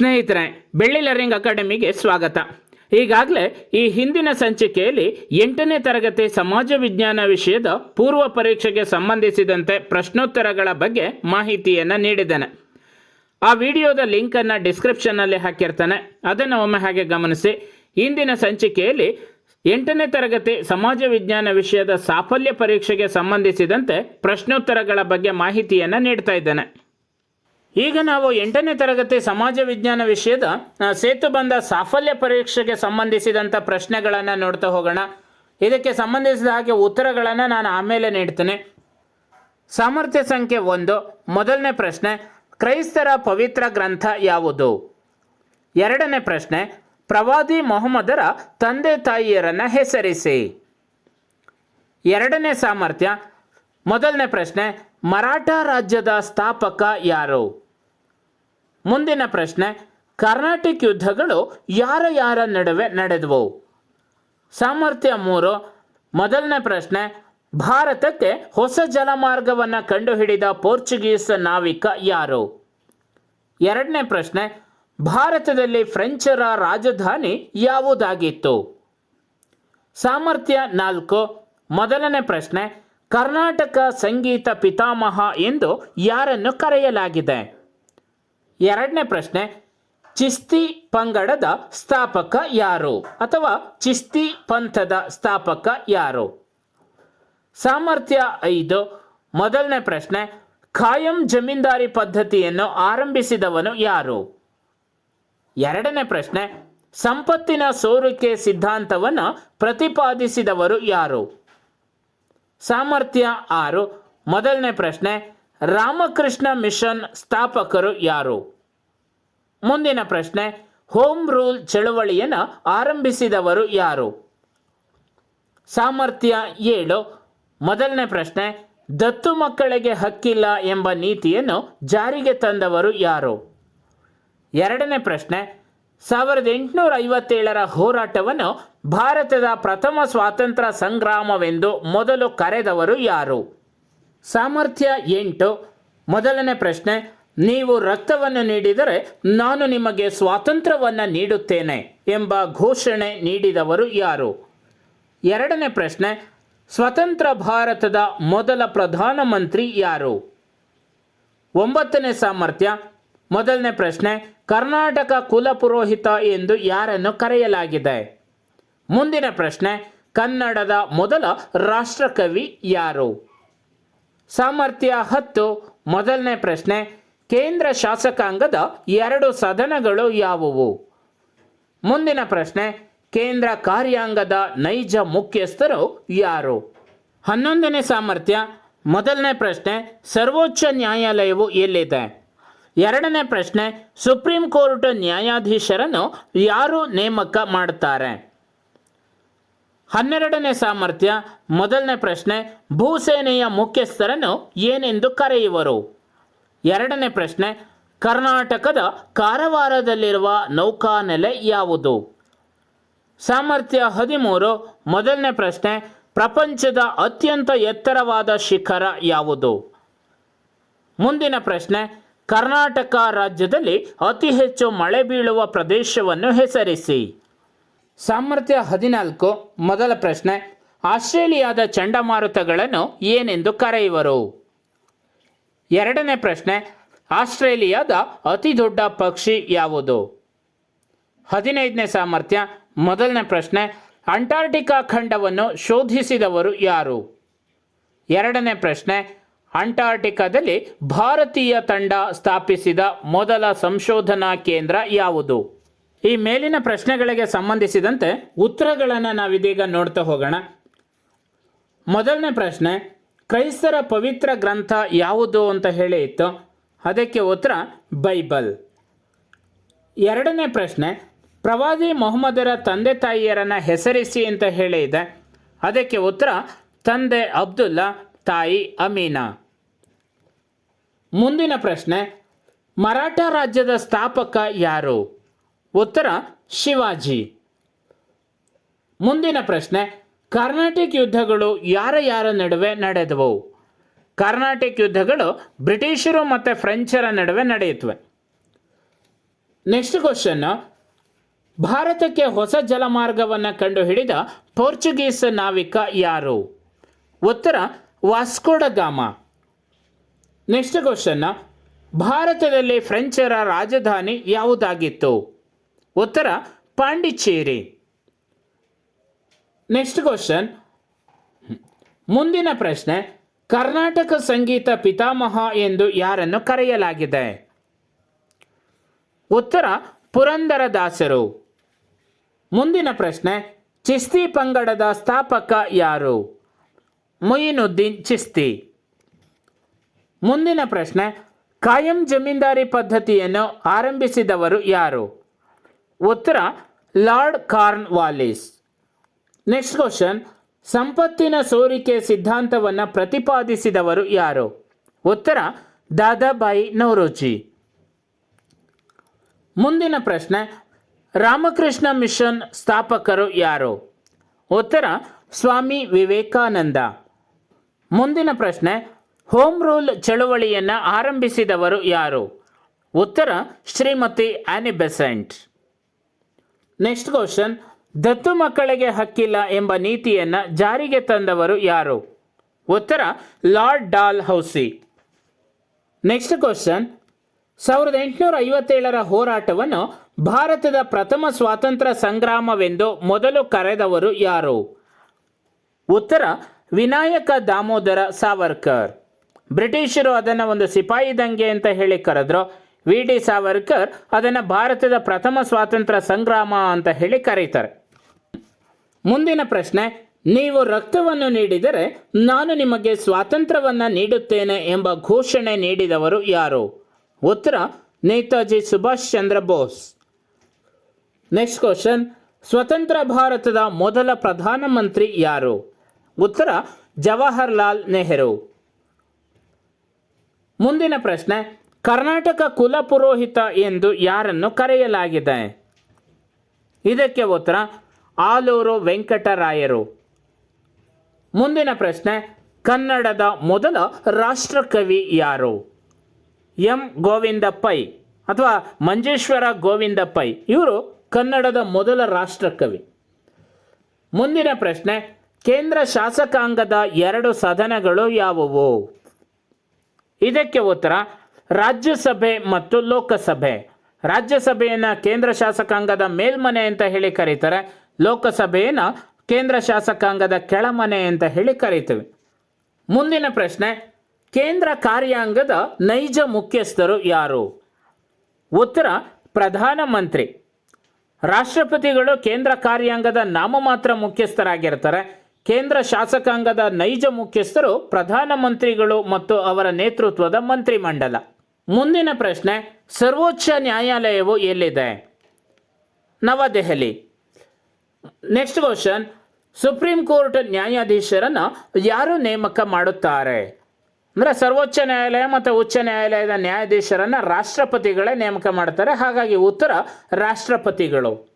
ಸ್ನೇಹಿತರೆ, ಬೆಳ್ಳಿ ಲರ್ನಿಂಗ್ ಅಕಾಡೆಮಿಗೆ ಸ್ವಾಗತ. ಈಗಾಗಲೇ ಈ ಹಿಂದಿನ ಸಂಚಿಕೆಯಲ್ಲಿ ಎಂಟನೇ ತರಗತಿ ಸಮಾಜ ವಿಜ್ಞಾನ ವಿಷಯದ ಪೂರ್ವ ಪರೀಕ್ಷೆಗೆ ಸಂಬಂಧಿಸಿದಂತೆ ಪ್ರಶ್ನೋತ್ತರಗಳ ಬಗ್ಗೆ ಮಾಹಿತಿಯನ್ನು ನೀಡಿದ್ದೇನೆ. ಆ ವಿಡಿಯೋದ ಲಿಂಕನ್ನು ಡಿಸ್ಕ್ರಿಪ್ಷನ್ನಲ್ಲಿ ಹಾಕಿರ್ತಾನೆ. ಅದನ್ನು ಒಮ್ಮೆ ಹಾಗೆ ಗಮನಿಸಿ. ಇಂದಿನ ಸಂಚಿಕೆಯಲ್ಲಿ ಎಂಟನೇ ತರಗತಿ ಸಮಾಜ ವಿಜ್ಞಾನ ವಿಷಯದ ಸಾಫಲ್ಯ ಪರೀಕ್ಷೆಗೆ ಸಂಬಂಧಿಸಿದಂತೆ ಪ್ರಶ್ನೋತ್ತರಗಳ ಬಗ್ಗೆ ಮಾಹಿತಿಯನ್ನು ನೀಡ್ತಾ ಇದ್ದೇನೆ. ಈಗ ನಾವು ಎಂಟನೇ ತರಗತಿ ಸಮಾಜ ವಿಜ್ಞಾನ ವಿಷಯದ ಸೇತು ಸೇತುಬಂಧ ಸಾಫಲ್ಯ ಪರೀಕ್ಷೆಗೆ ಸಂಬಂಧಿಸಿದಂಥ ಪ್ರಶ್ನೆಗಳನ್ನು ನೋಡ್ತಾ ಹೋಗೋಣ. ಇದಕ್ಕೆ ಸಂಬಂಧಿಸಿದ ಹಾಗೆ ಉತ್ತರಗಳನ್ನು ನಾನು ಆಮೇಲೆ ನೀಡ್ತೇನೆ. ಸಾಮರ್ಥ್ಯ ಸಂಖ್ಯೆ ಒಂದು, ಮೊದಲನೇ ಪ್ರಶ್ನೆ, ಕ್ರೈಸ್ತರ ಪವಿತ್ರ ಗ್ರಂಥ ಯಾವುದು? ಎರಡನೇ ಪ್ರಶ್ನೆ, ಪ್ರವಾದಿ ಮೊಹಮ್ಮದರ ತಂದೆ ತಾಯಿಯರನ್ನು ಹೆಸರಿಸಿ. ಎರಡನೇ ಸಾಮರ್ಥ್ಯ, ಮೊದಲನೇ ಪ್ರಶ್ನೆ ಮರಾಠ ರಾಜ್ಯದ ಸ್ಥಾಪಕ ಯಾರು? ಮುಂದಿನ ಪ್ರಶ್ನೆ, ಕರ್ನಾಟಕ ಯುದ್ಧಗಳು ಯಾರ ಯಾರ ನಡುವೆ ನಡೆದವು? ಸಾಮರ್ಥ್ಯ ಮೂರು, ಮೊದಲನೇ ಪ್ರಶ್ನೆ, ಭಾರತಕ್ಕೆ ಹೊಸ ಜಲಮಾರ್ಗವನ್ನು ಕಂಡುಹಿಡಿದ ಪೋರ್ಚುಗೀಸ್ ನಾವಿಕ ಯಾರು? ಎರಡನೇ ಪ್ರಶ್ನೆ, ಭಾರತದಲ್ಲಿ ಫ್ರೆಂಚರ ರಾಜಧಾನಿ ಯಾವುದಾಗಿತ್ತು? ಸಾಮರ್ಥ್ಯ ನಾಲ್ಕು, ಮೊದಲನೇ ಪ್ರಶ್ನೆ ಕರ್ನಾಟಕ ಸಂಗೀತ ಪಿತಾಮಹ ಎಂದು ಯಾರನ್ನು ಕರೆಯಲಾಗಿದೆ? ಎರಡನೇ ಪ್ರಶ್ನೆ, ಚಿಸ್ತಿ ಪಂಗಡದ ಸ್ಥಾಪಕ ಯಾರು ಅಥವಾ ಚಿಸ್ತಿ ಪಂಥದ ಸ್ಥಾಪಕ ಯಾರು? ಸಾಮರ್ಥ್ಯ ಐದು. ಮೊದಲನೇ ಪ್ರಶ್ನೆ, ಖಾಯಂ ಜಮೀನ್ದಾರಿ ಪದ್ಧತಿಯನ್ನು ಆರಂಭಿಸಿದವನು ಯಾರು? ಎರಡನೇ ಪ್ರಶ್ನೆ, ಸಂಪತ್ತಿನ ಸೋರಿಕೆ ಸಿದ್ಧಾಂತವನ್ನು ಪ್ರತಿಪಾದಿಸಿದವರು ಯಾರು? ಸಾಮರ್ಥ್ಯ ಆರು. ಮೊದಲನೇ ಪ್ರಶ್ನೆ, ರಾಮಕೃಷ್ಣ ಮಿಷನ್ ಸ್ಥಾಪಕರು ಯಾರು? ಮುಂದಿನ ಪ್ರಶ್ನೆ, ಹೋಮ್ ರೂಲ್ ಚಳುವಳಿಯನ್ನು ಆರಂಭಿಸಿದವರು ಯಾರು? ಸಾಮರ್ಥ್ಯ ಏಳು. ಮೊದಲನೇ ಪ್ರಶ್ನೆ, ದತ್ತು ಮಕ್ಕಳಿಗೆ ಹಕ್ಕಿಲ್ಲ ಎಂಬ ನೀತಿಯನ್ನು ಜಾರಿಗೆ ತಂದವರು ಯಾರು? ಎರಡನೇ ಪ್ರಶ್ನೆ, ಸಾವಿರದ ಎಂಟುನೂರ ಐವತ್ತೇಳರ ಹೋರಾಟವನ್ನು ಭಾರತದ ಪ್ರಥಮ ಸ್ವಾತಂತ್ರ್ಯ ಸಂಗ್ರಾಮವೆಂದು ಮೊದಲು ಕರೆದವರು ಯಾರು? ಸಾಮರ್ಥ್ಯ ಎಂಟು. ಮೊದಲನೇ ಪ್ರಶ್ನೆ, ನೀವು ರಕ್ತವನ್ನು ನೀಡಿದರೆ ನಾನು ನಿಮಗೆ ಸ್ವಾತಂತ್ರ್ಯವನ್ನು ನೀಡುತ್ತೇನೆ ಎಂಬ ಘೋಷಣೆ ನೀಡಿದವರು ಯಾರು? ಎರಡನೇ ಪ್ರಶ್ನೆ, ಸ್ವತಂತ್ರ ಭಾರತದ ಮೊದಲ ಪ್ರಧಾನಮಂತ್ರಿ ಯಾರು? ಒಂಬತ್ತನೇ ಸಾಮರ್ಥ್ಯ, ಮೊದಲನೇ ಪ್ರಶ್ನೆ, ಕರ್ನಾಟಕ ಕುಲಪುರೋಹಿತ ಎಂದು ಯಾರನ್ನು ಕರೆಯಲಾಗಿದೆ? ಮುಂದಿನ ಪ್ರಶ್ನೆ, ಕನ್ನಡದ ಮೊದಲ ರಾಷ್ಟ್ರಕವಿ ಯಾರು? ಸಾಮರ್ಥ್ಯ ಹತ್ತು. ಮೊದಲನೇ ಪ್ರಶ್ನೆ, ಕೇಂದ್ರ ಶಾಸಕಾಂಗದ ಎರಡು ಸದನಗಳು ಯಾವುವು? ಮುಂದಿನ ಪ್ರಶ್ನೆ, ಕೇಂದ್ರ ಕಾರ್ಯಾಂಗದ ನೈಜ ಮುಖ್ಯಸ್ಥರು ಯಾರು? ಹನ್ನೊಂದನೇ ಸಾಮರ್ಥ್ಯ, ಮೊದಲನೇ ಪ್ರಶ್ನೆ, ಸರ್ವೋಚ್ಚ ನ್ಯಾಯಾಲಯವು ಎಲ್ಲಿದೆ? ಎರಡನೇ ಪ್ರಶ್ನೆ, ಸುಪ್ರೀಂ ಕೋರ್ಟ್ ನ್ಯಾಯಾಧೀಶರನ್ನು ಯಾರು ನೇಮಕ ಮಾಡುತ್ತಾರೆ ಹನ್ನೆರಡನೇ ಸಾಮರ್ಥ್ಯ, ಮೊದಲನೇ ಪ್ರಶ್ನೆ, ಭೂಸೇನೆಯ ಮುಖ್ಯಸ್ಥರನ್ನು ಏನೆಂದು ಕರೆಯುವರು? ಎರಡನೇ ಪ್ರಶ್ನೆ, ಕರ್ನಾಟಕದ ಕಾರವಾರದಲ್ಲಿರುವ ನೌಕಾನೆಲೆ ಯಾವುದು? ಸಾಮರ್ಥ್ಯ ಹದಿಮೂರು, ಮೊದಲನೇ ಪ್ರಶ್ನೆ, ಪ್ರಪಂಚದ ಅತ್ಯಂತ ಎತ್ತರವಾದ ಶಿಖರ ಯಾವುದು? ಮುಂದಿನ ಪ್ರಶ್ನೆ, ಕರ್ನಾಟಕ ರಾಜ್ಯದಲ್ಲಿ ಅತಿ ಹೆಚ್ಚು ಮಳೆ ಬೀಳುವ ಪ್ರದೇಶವನ್ನು ಹೆಸರಿಸಿ. ಸಾಮರ್ಥ್ಯ ಹದಿನಾಲ್ಕು, ಮೊದಲ ಪ್ರಶ್ನೆ, ಆಸ್ಟ್ರೇಲಿಯಾದ ಚಂಡಮಾರುತಗಳನ್ನು ಏನೆಂದು ಕರೆಯುವರು? ಎರಡನೇ ಪ್ರಶ್ನೆ, ಆಸ್ಟ್ರೇಲಿಯಾದ ಅತಿ ದೊಡ್ಡ ಪಕ್ಷಿ ಯಾವುದು? ಹದಿನೈದನೇ ಸಾಮರ್ಥ್ಯ, ಮೊದಲನೇ ಪ್ರಶ್ನೆ, ಅಂಟಾರ್ಟಿಕಾ ಖಂಡವನ್ನು ಶೋಧಿಸಿದವರು ಯಾರು? ಎರಡನೇ ಪ್ರಶ್ನೆ, ಅಂಟಾರ್ಟಿಕಾದಲ್ಲಿ ಭಾರತೀಯ ತಂಡ ಸ್ಥಾಪಿಸಿದ ಮೊದಲ ಸಂಶೋಧನಾ ಕೇಂದ್ರ ಯಾವುದು? ಈ ಮೇಲಿನ ಪ್ರಶ್ನೆಗಳಿಗೆ ಸಂಬಂಧಿಸಿದಂತೆ ಉತ್ತರಗಳನ್ನು ನಾವಿದೀಗ ನೋಡ್ತಾ ಹೋಗೋಣ. ಮೊದಲನೇ ಪ್ರಶ್ನೆ, ಕ್ರೈಸ್ತರ ಪವಿತ್ರ ಗ್ರಂಥ ಯಾವುದು ಅಂತ ಹೇಳಿ ಇತ್ತು. ಅದಕ್ಕೆ ಉತ್ತರ, ಬೈಬಲ್. ಎರಡನೇ ಪ್ರಶ್ನೆ, ಪ್ರವಾದಿ ಮೊಹಮ್ಮದರ ತಂದೆ ತಾಯಿಯರನ್ನು ಹೆಸರಿಸಿ ಅಂತ ಹೇಳಿ ಇದೆ. ಅದಕ್ಕೆ ಉತ್ತರ, ತಂದೆ ಅಬ್ದುಲ್ಲಾ, ತಾಯಿ ಅಮೀನಾ. ಮುಂದಿನ ಪ್ರಶ್ನೆ, ಮರಾಠ ರಾಜ್ಯದ ಸ್ಥಾಪಕ ಯಾರು? ಉತ್ತರ, ಶಿವಾಜಿ. ಮುಂದಿನ ಪ್ರಶ್ನೆ, ಕರ್ನಾಟಕ ಯುದ್ಧಗಳು ಯಾರ ಯಾರ ನಡುವೆ ನಡೆದವು? ಕರ್ನಾಟಕ ಯುದ್ಧಗಳು ಬ್ರಿಟಿಷರು ಮತ್ತು ಫ್ರೆಂಚರ ನಡುವೆ ನಡೆಯುತ್ತವೆ. ನೆಕ್ಸ್ಟ್ ಕ್ವಶನ್ ಭಾರತಕ್ಕೆ ಹೊಸ ಜಲಮಾರ್ಗವನ್ನು ಕಂಡುಹಿಡಿದ ಪೋರ್ಚುಗೀಸ್ ನಾವಿಕ ಯಾರು? ಉತ್ತರ ವಾಸ್ಕೋಡ ಗಾಮ. ನೆಕ್ಸ್ಟ್ ಕ್ವಶನ್ ಭಾರತದಲ್ಲಿ ಫ್ರೆಂಚರ ರಾಜಧಾನಿ ಯಾವುದಾಗಿತ್ತು? ಉತ್ತರ, ಪಾಂಡಿಚೇರಿ. ನೆಕ್ಸ್ಟ್ ಕ್ವಶನ್ ಮುಂದಿನ ಪ್ರಶ್ನೆ, ಕರ್ನಾಟಕ ಸಂಗೀತ ಪಿತಾಮಹ ಎಂದು ಯಾರನ್ನು ಕರೆಯಲಾಗಿದೆ? ಉತ್ತರ, ಪುರಂದರದಾಸರು. ಮುಂದಿನ ಪ್ರಶ್ನೆ, ಚಿಸ್ತಿ ಪಂಗಡದ ಸ್ಥಾಪಕ ಯಾರು? ಮೊಯಿನುದ್ದೀನ್ ಚಿಸ್ತಿ. ಮುಂದಿನ ಪ್ರಶ್ನೆ, ಕಾಯಂ ಜಮೀನ್ದಾರಿ ಪದ್ಧತಿಯನ್ನು ಆರಂಭಿಸಿದವರು ಯಾರು? ಉತ್ತರ, lord Cornwallis. Next question, ಸಂಪತ್ತಿನ ಸೋರಿಕೆ ಸಿದ್ಧಾಂತವನ್ನು ಪ್ರತಿಪಾದಿಸಿದವರು ಯಾರು? ಉತ್ತರ, ದಾದಾಬಾಯಿ ನವರೋಜಿ ಮುಂದಿನ ಪ್ರಶ್ನೆ, ರಾಮಕೃಷ್ಣ ಮಿಷನ್ ಸ್ಥಾಪಕರು ಯಾರು? ಉತ್ತರ, ಸ್ವಾಮಿ ವಿವೇಕಾನಂದ. ಮುಂದಿನ ಪ್ರಶ್ನೆ, ಹೋಮ್ ರೂಲ್ ಚಳುವಳಿಯನ್ನು ಆರಂಭಿಸಿದವರು ಯಾರು? ಉತ್ತರ, ಶ್ರೀಮತಿ ಆನಿ ಬೆಸೆಂಟ್. ನೆಕ್ಸ್ಟ್ ಕ್ವಶನ್ ದತ್ತು ಮಕ್ಕಳಿಗೆ ಹಕ್ಕಿಲ್ಲ ಎಂಬ ನೀತಿಯನ್ನು ಜಾರಿಗೆ ತಂದವರು ಯಾರು? ಉತ್ತರ, lord Dalhousie. Next question ಸಾವಿರದ ಎಂಟುನೂರ ಐವತ್ತೇಳರ ಹೋರಾಟವನ್ನು ಭಾರತದ ಪ್ರಥಮ ಸ್ವಾತಂತ್ರ್ಯ ಸಂಗ್ರಾಮವೆಂದು ಮೊದಲು ಕರೆದವರು ಯಾರು? ಉತ್ತರ, ವಿನಾಯಕ ದಾಮೋದರ ಸಾವರ್ಕರ್. ಬ್ರಿಟಿಷರು ಅದನ್ನು ಒಂದು ಸಿಪಾಯಿ ದಂಗೆ ಅಂತ ಹೇಳಿ ಕರೆದ್ರು. ವಿ ಡಿ ಸಾವರ್ಕರ್ ಅದನ್ನು ಭಾರತದ ಪ್ರಥಮ ಸ್ವಾತಂತ್ರ್ಯ ಸಂಗ್ರಾಮ ಅಂತ ಹೇಳಿ ಕರೀತಾರೆ. ಮುಂದಿನ ಪ್ರಶ್ನೆ, ನೀವು ರಕ್ತವನ್ನು ನೀಡಿದರೆ ನಾನು ನಿಮಗೆ ಸ್ವಾತಂತ್ರ್ಯವನ್ನು ನೀಡುತ್ತೇನೆ ಎಂಬ ಘೋಷಣೆ ನೀಡಿದವರು ಯಾರು? ಉತ್ತರ, ನೇತಾಜಿ ಸುಭಾಷ್ ಚಂದ್ರ ಬೋಸ್. ನೆಕ್ಸ್ಟ್ ಕ್ವಶನ್ ಸ್ವತಂತ್ರ ಭಾರತದ ಮೊದಲ ಪ್ರಧಾನಮಂತ್ರಿ ಯಾರು? ಉತ್ತರ, ಜವಾಹರ್ಲಾಲ್ ನೆಹರು. ಮುಂದಿನ ಪ್ರಶ್ನೆ ಕರ್ನಾಟಕ ಕುಲ ಪುರೋಹಿತ ಎಂದು ಯಾರನ್ನು ಕರೆಯಲಾಗಿದೆ? ಇದಕ್ಕೆ ಉತ್ತರ, ಆಲೂರು ವೆಂಕಟರಾಯರು. ಮುಂದಿನ ಪ್ರಶ್ನೆ, ಕನ್ನಡದ ಮೊದಲ ರಾಷ್ಟ್ರಕವಿ ಯಾರು? ಎಂ. ಗೋವಿಂದ ಪೈ ಅಥವಾ ಮಂಜೇಶ್ವರ ಗೋವಿಂದ ಪೈ ಇವರು ಕನ್ನಡದ ಮೊದಲ ರಾಷ್ಟ್ರಕವಿ. ಮುಂದಿನ ಪ್ರಶ್ನೆ, ಕೇಂದ್ರ ಶಾಸಕಾಂಗದ ಎರಡು ಸದನಗಳು ಯಾವುವು? ಇದಕ್ಕೆ ಉತ್ತರ ರಾಜ್ಯಸಭೆ ಮತ್ತು ಲೋಕಸಭೆ. ರಾಜ್ಯಸಭೆಯನ್ನು ಕೇಂದ್ರ ಶಾಸಕಾಂಗದ ಮೇಲ್ಮನೆ ಅಂತ ಹೇಳಿ ಕರೀತಾರೆ. ಲೋಕಸಭೆಯನ್ನು ಕೇಂದ್ರ ಶಾಸಕಾಂಗದ ಕೆಳಮನೆ ಅಂತ ಹೇಳಿ ಕರೀತೀವಿ. ಮುಂದಿನ ಪ್ರಶ್ನೆ, ಕೇಂದ್ರ ಕಾರ್ಯಾಂಗದ ನೈಜ ಮುಖ್ಯಸ್ಥರು ಯಾರು? ಉತ್ತರ, ಪ್ರಧಾನಮಂತ್ರಿ. ರಾಷ್ಟ್ರಪತಿಗಳು ಕೇಂದ್ರ ಕಾರ್ಯಾಂಗದ ನಾಮಮಾತ್ರ ಮುಖ್ಯಸ್ಥರಾಗಿರ್ತಾರೆ. ಕೇಂದ್ರ ಶಾಸಕಾಂಗದ ನೈಜ ಮುಖ್ಯಸ್ಥರು ಪ್ರಧಾನಮಂತ್ರಿಗಳು ಮತ್ತು ಅವರ ನೇತೃತ್ವದ ಮಂತ್ರಿಮಂಡಲ. ಮುಂದಿನ ಪ್ರಶ್ನೆ, ಸರ್ವೋಚ್ಚ ನ್ಯಾಯಾಲಯವು ಎಲ್ಲಿದೆ? Navadehali. Next question supreme court ನ್ಯಾಯಾಧೀಶರನ್ನು ಯಾರು ನೇಮಕ ಮಾಡುತ್ತಾರೆ? ಅಂದರೆ ಸರ್ವೋಚ್ಚ ನ್ಯಾಯಾಲಯ ಮತ್ತು ಉಚ್ಚ ನ್ಯಾಯಾಲಯದ ನ್ಯಾಯಾಧೀಶರನ್ನು ರಾಷ್ಟ್ರಪತಿಗಳೇ ನೇಮಕ ಮಾಡ್ತಾರೆ. ಹಾಗಾಗಿ ಉತ್ತರ ರಾಷ್ಟ್ರಪತಿಗಳು.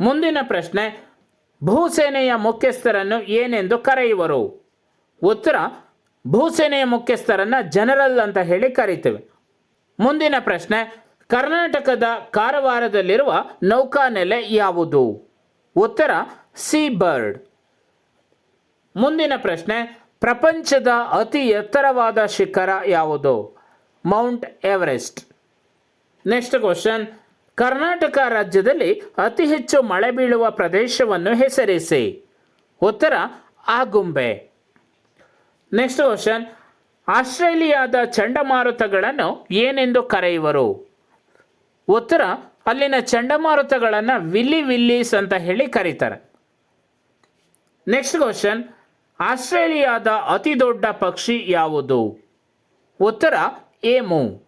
ಮುಂದಿನ ಪ್ರಶ್ನೆ ಭೂಸೇನೆಯ ಮುಖ್ಯಸ್ಥರನ್ನು ಏನೆಂದು ಕರೆಯುವರು? ಉತ್ತರ ಭೂಸೇನೆಯ ಮುಖ್ಯಸ್ಥರನ್ನು ಜನರಲ್ ಅಂತ ಹೇಳಿ ಕರೀತೇವೆ. ಮುಂದಿನ ಪ್ರಶ್ನೆ, ಕರ್ನಾಟಕದ ಕಾರವಾರದಲ್ಲಿರುವ ನೌಕಾನೆಲೆ ಯಾವುದು? ಉತ್ತರ ಸೀ ಬರ್ಡ್ ಮುಂದಿನ ಪ್ರಶ್ನೆ, ಪ್ರಪಂಚದ ಅತಿ ಎತ್ತರವಾದ ಶಿಖರ ಯಾವುದು? Mount Everest. Next question, Karnataka ರಾಜ್ಯದಲ್ಲಿ ಅತಿ ಹೆಚ್ಚು ಮಳೆ ಬೀಳುವ ಪ್ರದೇಶವನ್ನು ಹೆಸರಿಸಿ. ಉತ್ತರ, ಆಗುಂಬೆ. ನೆಕ್ಸ್ಟ್ ಕ್ವಶನ್ ಆಸ್ಟ್ರೇಲಿಯಾದ ಚಂಡಮಾರುತಗಳನ್ನು ಏನೆಂದು ಕರೆಯುವರು? ಉತ್ತರ, ಅಲ್ಲಿನ ಚಂಡಮಾರುತಗಳನ್ನು ವಿಲ್ಲಿ ವಿಲ್ಲೀಸ್ ಅಂತ ಹೇಳಿ ಕರೀತಾರೆ. ನೆಕ್ಸ್ಟ್ ಕ್ವಶನ್ ಆಸ್ಟ್ರೇಲಿಯಾದ ಅತಿ ದೊಡ್ಡ ಪಕ್ಷಿ ಯಾವುದು? ಉತ್ತರ, ಏಮು.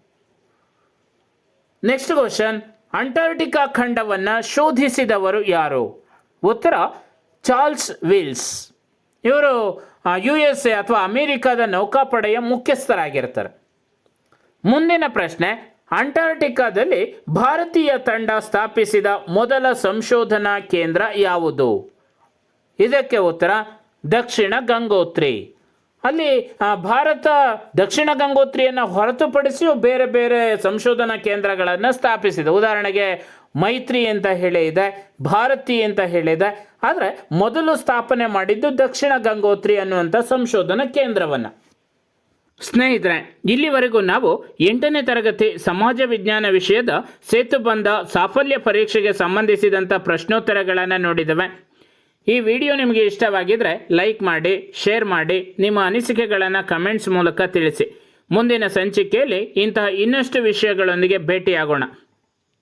ನೆಕ್ಸ್ಟ್ ಕ್ವಶನ್ ಅಂಟಾರ್ಟಿಕಾ ಖಂಡವನ್ನು ಶೋಧಿಸಿದವರು ಯಾರು? ಉತ್ತರ, ಚಾರ್ಲ್ಸ್ ವಿಲ್ಸ್. ಇವರು ಯು ಎಸ್ ಎ ಅಥವಾ ಅಮೇರಿಕಾದ ನೌಕಾಪಡೆಯ ಮುಖ್ಯಸ್ಥರಾಗಿರ್ತಾರೆ. ಮುಂದಿನ ಪ್ರಶ್ನೆ ಅಂಟಾರ್ಟಿಕಾದಲ್ಲಿ ಭಾರತೀಯ ತಂಡ ಸ್ಥಾಪಿಸಿದ ಮೊದಲ ಸಂಶೋಧನಾ ಕೇಂದ್ರ ಯಾವುದು? ಇದಕ್ಕೆ ಉತ್ತರ, ದಕ್ಷಿಣ ಗಂಗೋತ್ರಿ. ಅಲ್ಲಿ ಭಾರತ ದಕ್ಷಿಣ ಗಂಗೋತ್ರಿಯನ್ನು ಹೊರತುಪಡಿಸಿಯೂ ಬೇರೆ ಬೇರೆ ಸಂಶೋಧನಾ ಕೇಂದ್ರಗಳನ್ನು ಸ್ಥಾಪಿಸಿದೆ. ಉದಾಹರಣೆಗೆ ಮೈತ್ರಿ ಅಂತ ಹೇಳಿದೆ ಭಾರತಿ ಅಂತ ಹೇಳಿದೆ ಆದರೆ ಮೊದಲು ಸ್ಥಾಪನೆ ಮಾಡಿದ್ದು ದಕ್ಷಿಣ ಗಂಗೋತ್ರಿ ಅನ್ನುವಂಥ ಸಂಶೋಧನಾ ಕೇಂದ್ರವನ್ನು. ಸ್ನೇಹಿತರೆ, ಇಲ್ಲಿವರೆಗೂ ನಾವು ಎಂಟನೇ ತರಗತಿ ಸಮಾಜ ವಿಜ್ಞಾನ ವಿಷಯದ ಸೇತುಬಂಧ ಸಾಫಲ್ಯ ಪರೀಕ್ಷೆಗೆ ಸಂಬಂಧಿಸಿದಂಥ ಪ್ರಶ್ನೋತ್ತರಗಳನ್ನು ನೋಡಿದ್ದೇವೆ. ಈ ವಿಡಿಯೋ ನಿಮಗೆ ಇಷ್ಟವಾಗಿದ್ದರೆ ಲೈಕ್ ಮಾಡಿ, ಶೇರ್ ಮಾಡಿ, ನಿಮ್ಮ ಅನಿಸಿಕೆಗಳನ್ನು ಕಮೆಂಟ್ಸ್ ಮೂಲಕ ತಿಳಿಸಿ. ಮುಂದಿನ ಸಂಚಿಕೆಯಲ್ಲಿ ಇಂತಹ ಇನ್ನಷ್ಟು ವಿಷಯಗಳೊಂದಿಗೆ ಭೇಟಿಯಾಗೋಣ.